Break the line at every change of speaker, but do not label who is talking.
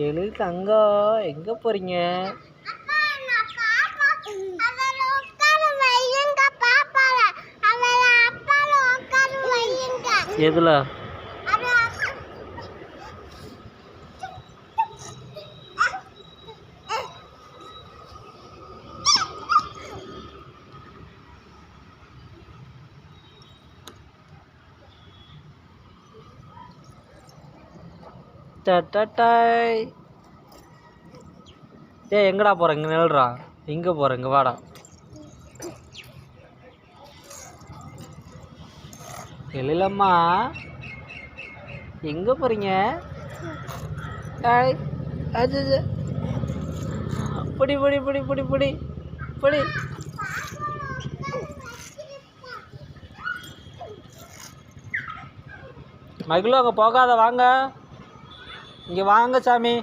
எழு தங்கம் எங்கே போகிறீங்க எதில்? டட்டட்டாய் டேய் எங்கடா போகிற இங்கே நில்றா. எங்கே போகிற இங்கே வாடா. எழிலம்மா எங்கே போகிறீங்க டாய் அது அது. புடி புடி புடி புடி புடி புடி. மகிழ் அங்கே போகாத வாங்க. இங்கே வாங்க சாமி.